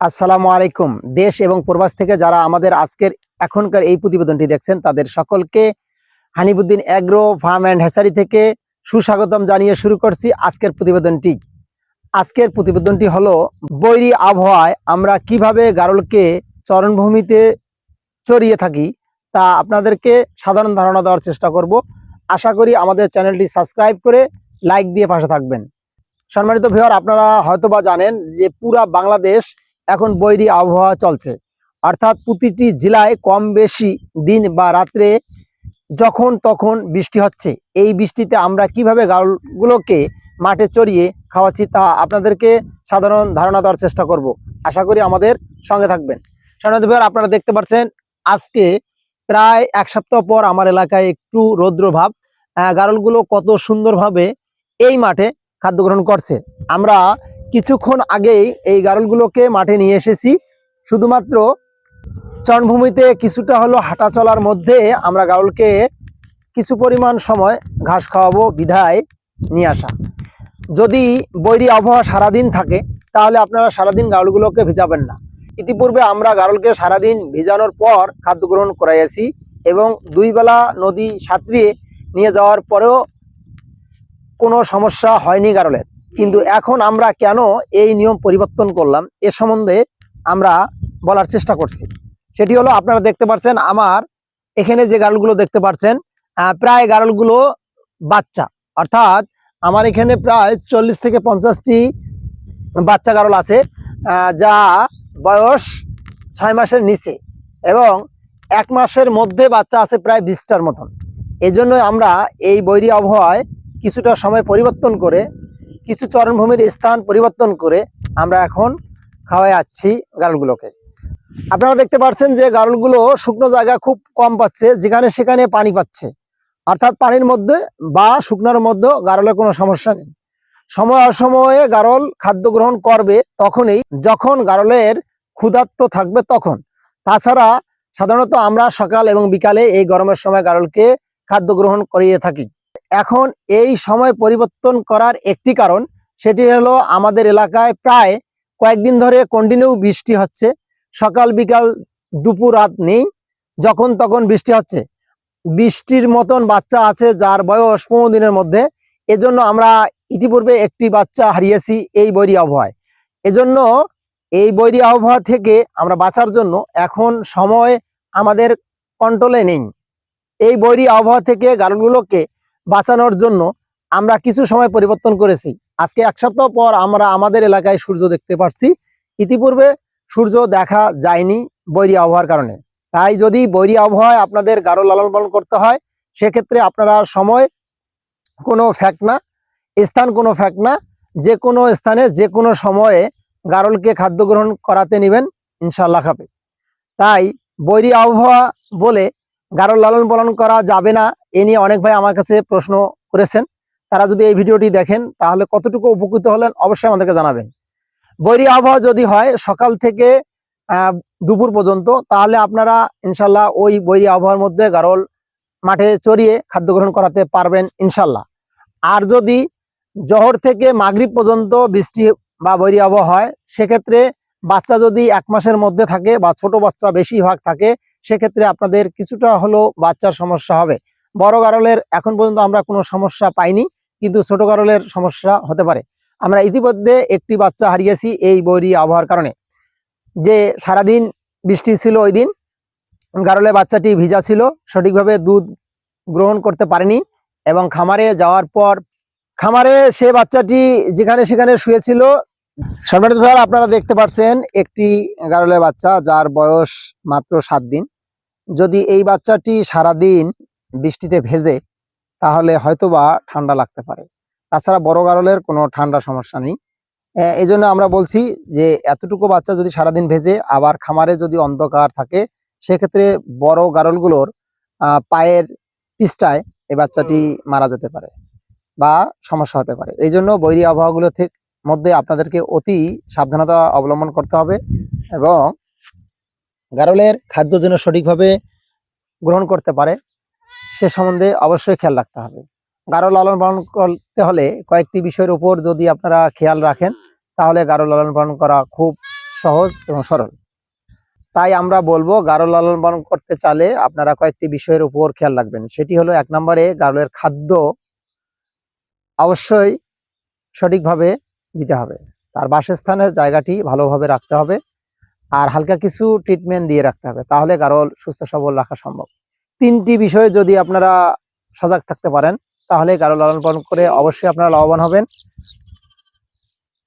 আসসালামু আলাইকুম। দেশ এবং প্রবাস থেকে যারা আমাদের আজকের এখনকার এই প্রতিবেদনটি দেখছেন, তাদের সকলকে Hanibuddin agro farm and hatchery থেকে সুস্বাগতম জানিয়ে শুরু করছি আজকের প্রতিবেদনটি। আজকের প্রতিবেদনটি হলো, বৈরী আবহাওয়ায় আমরা কীভাবে গারলকে চরণভূমিতে চড়িয়ে থাকি, তা আপনাদেরকে সাধারণ ধারণা দেওয়ার চেষ্টা করব। আশা করি আমাদের চ্যানেলটি সাবস্ক্রাইব করে লাইক দিয়ে পাশে থাকবেন। সম্মানিত ভিউয়ার, আপনারা হয়তোবা জানেন যে পুরা বাংলাদেশ এখন বৈরী আবহাওয়া চলছে। অর্থাৎ প্রতিটি জেলায় কম বেশি দিন বা রাত্রে যখন তখন বৃষ্টি হচ্ছে। এই বৃষ্টিতে আমরা কীভাবে গালগুলোকে মাঠে চড়িয়ে খাওয়াচ্ছি তা আপনাদেরকে সাধারণ ধারণা দেওয়ার চেষ্টা করব। আশা করি আমাদের সঙ্গে থাকবেন। সাধারণত আপনারা দেখতে পাচ্ছেন, আজকে প্রায় এক সপ্তাহ পর আমার এলাকায় একটু রৌদ্রভাব। গারলগুলো কত সুন্দরভাবে এই মাঠে খাদ্য গ্রহণ করছে। আমরা কিছুক্ষণ আগেই এই গারলগুলোকে মাঠে নিয়ে এসেছি। শুধুমাত্র চরণভূমিতে কিছুটা হলো হাঁটা চলার মধ্যে আমরা গারলকে কিছু পরিমাণ সময় ঘাস খাওয়াবো বিধায় নিয়ে আসা। যদি বৈরী আবহাওয়া সারাদিন থাকে, তাহলে আপনারা সারাদিন গারলগুলোকে ভিজাবেন না। ইতিপূর্বে আমরা গারলকে সারাদিন ভিজানোর পর খাদ্য গ্রহণ করাইয়াছি এবং দুই বেলা নদী সাঁতরিয়ে নিয়ে যাওয়ার পরেও কোনো সমস্যা হয়নি গারলের। কিন্তু এখন আমরা কেন এই নিয়ম পরিবর্তন করলাম? এ সম্বন্ধে আমরা বলার চেষ্টা করছি। সেটি হলো, আপনারা দেখতে পাচ্ছেন আমার এখানে যে গারলগুলো দেখতে পাচ্ছেন প্রায় গারলগুলো বাচ্চা। অর্থাৎ আমার এখানে প্রায় চল্লিশ থেকে পঞ্চাশটি বাচ্চা গারল আছে যা বয়স ছয় মাসের নিচে এবং এক মাসের মধ্যে বাচ্চা আছে প্রায় বিশটার মতন। এজন্য আমরা এই বৈরী আবহাওয়ায় কিছুটা সময় পরিবর্তন করে কিছু চরণভূমির স্থান পরিবর্তন করে আমরা এখন খাওয়াই যাচ্ছি গারলগুলোকে। আপনারা দেখতে পাচ্ছেন যে গারলগুলো শুকনো জায়গা খুব কম পাচ্ছে, যেখানে সেখানে পানি পাচ্ছে। অর্থাৎ পানির মধ্যে বা শুকনোর মধ্যে গারলের কোনো সমস্যা নেই। সময় অসময়ে গারল খাদ্য গ্রহণ করবে তখনই, যখন গারলের ক্ষুধার্ত থাকবে তখন। তাছাড়া সাধারণত আমরা সকাল এবং বিকালে এই গরমের সময় গারলকে খাদ্য গ্রহণ করিয়ে থাকি। এখন এই সময় পরিবর্তন করার একটি কারণ সেটি হলো আমাদের এলাকায় প্রায় কয়েকদিন ধরে কন্টিনিউ বৃষ্টি হচ্ছে। সকাল, বিকাল, দুপুর, রাত নেই, যখন তখন বৃষ্টি হচ্ছে। বৃষ্টির মতন বাচ্চা আছে যার বয়স পনেরো দিনের মধ্যে। এজন্য আমরা ইতিপূর্বে একটি বাচ্চা হারিয়েছি, এই বৈরী আবহাওয়ায়। এজন্য এই বৈরী আবহাওয়া থেকে আমরা বাঁচার জন্য এখন সময় আমাদের কন্ট্রোলে নেই। এই বৈরী আবহাওয়া থেকে গারলগুলোকে বাঁচানোর জন্য আমরা কিছু সময় পরিবর্তন করেছি। আজকে এক সপ্তাহ পর আমরা আমাদের এলাকায় সূর্য দেখতে পাচ্ছি ইতিপূর্বে সূর্য দেখা যায়নি বৈরী আবহাওয়ার কারণে। তাই যদি বৈরী আবহাওয়ায় আপনাদের গাঢ় লালন পালন করতে হয়, সেক্ষেত্রে আপনারা সময় কোনো ফ্যাক্ট না, স্থান কোনো ফ্যাক্ট না, যে কোনো স্থানে, যে কোনো সময়ে গারলকে খাদ্য গ্রহণ করাতে নেবেন ইনশাল্লাহ খাবে। তাই বৈরী আবহাওয়া বলে গারল লালন পালন করা যাবে না এ নিয়ে অনেক ভাই আমার কাছে প্রশ্ন করেছেন। তারা যদি এই ভিডিওটি দেখেন, তাহলে কতটুকু উপকৃত হলেন অবশ্যই আমাদেরকে জানাবেন। বৈরী আবহাওয়া যদি হয় সকাল থেকে দুপুর পর্যন্ত, তাহলে আপনারা ইনশাল্লাহ ওই বৈরী আবহাওয়ার মধ্যে গারল মাঠে চড়িয়ে খাদ্য গ্রহণ করাতে পারবেন ইনশাল্লাহ। আর যদি জহর থেকে মাগরিব পর্যন্ত বৃষ্টি বা বৈরী আবহাওয়া হয়, সেক্ষেত্রে বাচ্চা যদি এক মাসের মধ্যে থাকে বা ছোট বাচ্চা বেশি ভাগ থাকে, সেক্ষেত্রে আপনাদের কিছুটা হলো বাচ্চার সমস্যা হবে। বড় গারলের এখন পর্যন্ত আমরা কোনো সমস্যা পাইনি, কিন্তু ছোট গারলের সমস্যা হতে পারে। আমরা ইতিমধ্যে একটি বাচ্চা হারিয়েছি এই বৈরী আবহাওয়ার কারণে। যে সারাদিন বৃষ্টি ছিল ওই দিন, গারলে বাচ্চাটি ভিজা ছিল, সঠিকভাবে দুধ গ্রহণ করতে পারেনি এবং খামারে যাওয়ার পর খামারে সে বাচ্চাটি যেখানে সেখানে শুয়েছিল। সম্মানিত ভাইয়ারা, আপনারা দেখতে পাচ্ছেন একটি গারলের বাচ্চা যার বয়স মাত্র সাত দিন। যদি এই বাচ্চাটি সারাদিন বৃষ্টিতে ভেজে তাহলে হয়তোবা ঠান্ডা লাগতে পারে। তাছাড়া বড় গারলের কোনো ঠান্ডা সমস্যা নেই। এই জন্য আমরা বলছি যে এতটুকু বাচ্চা যদি সারাদিন ভেজে আবার খামারে যদি অন্ধকার থাকে সেক্ষেত্রে বড় গারলগুলোর পায়ের পিষ্টায় এই বাচ্চাটি মারা যেতে পারে বা সমস্যা হতে পারে। এই জন্য বৈরী আবহাওয়াগুলো থেকে মধ্যে আপনাদেরকে অতি সাবধানতা অবলম্বন করতে হবে এবং গারলের খাদ্য যেন সঠিকভাবে গ্রহণ করতে পারে। সে সম্বন্ধে অবশ্যই খেয়াল রাখতে হবে। গারো লালন পালন করতে হলে কয়েকটি বিষয়ের উপর যদি আপনারা খেয়াল রাখেন, তাহলে গারো লালন পালন করা খুব সহজ এবং সরল। তাই আমরা বলব গারল লালন পালন করতে চালে আপনারা কয়েকটি বিষয়ের উপর খেয়াল রাখবেন। সেটি হলো, এক নম্বরে গারলের খাদ্য অবশ্যই সঠিকভাবে দিতে হবে। তার বাসস্থানের জায়গাটি ভালোভাবে রাখতে হবে। আর হালকা কিছু ট্রিটমেন্ট দিয়ে রাখতে হবে, তাহলে গারল সুস্থ, সবল রাখা সম্ভব। তিনটি বিষয়ে যদি আপনারা সজাগ থাকতে পারেন, তাহলে গারল লালন পালন করে অবশ্যই আপনারা লাভবান হবেন।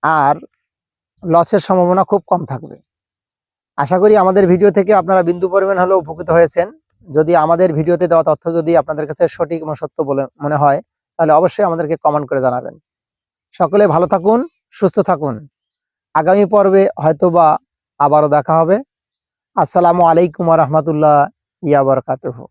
আর লসের সম্ভাবনা খুব কম থাকবে। আশা করি আমাদের ভিডিও থেকে আপনারা বিন্দু পরিমাণ হলেও উপকৃত হয়েছেন। যদি আমাদের ভিডিওতে দেওয়া তথ্য যদি আপনাদের কাছে সঠিক এবং সত্য বলে মনে হয়, তাহলে অবশ্যই আমাদেরকে কমেন্ট করে জানাবেন। সকলে ভালো থাকুন, সুস্থ থাকুন। আগামী পর্বে হয়তোবা আবারও দেখা হবে। আসসালামু আলাইকুম রহমতুল্লাহ ইয়া বরকাতুহু।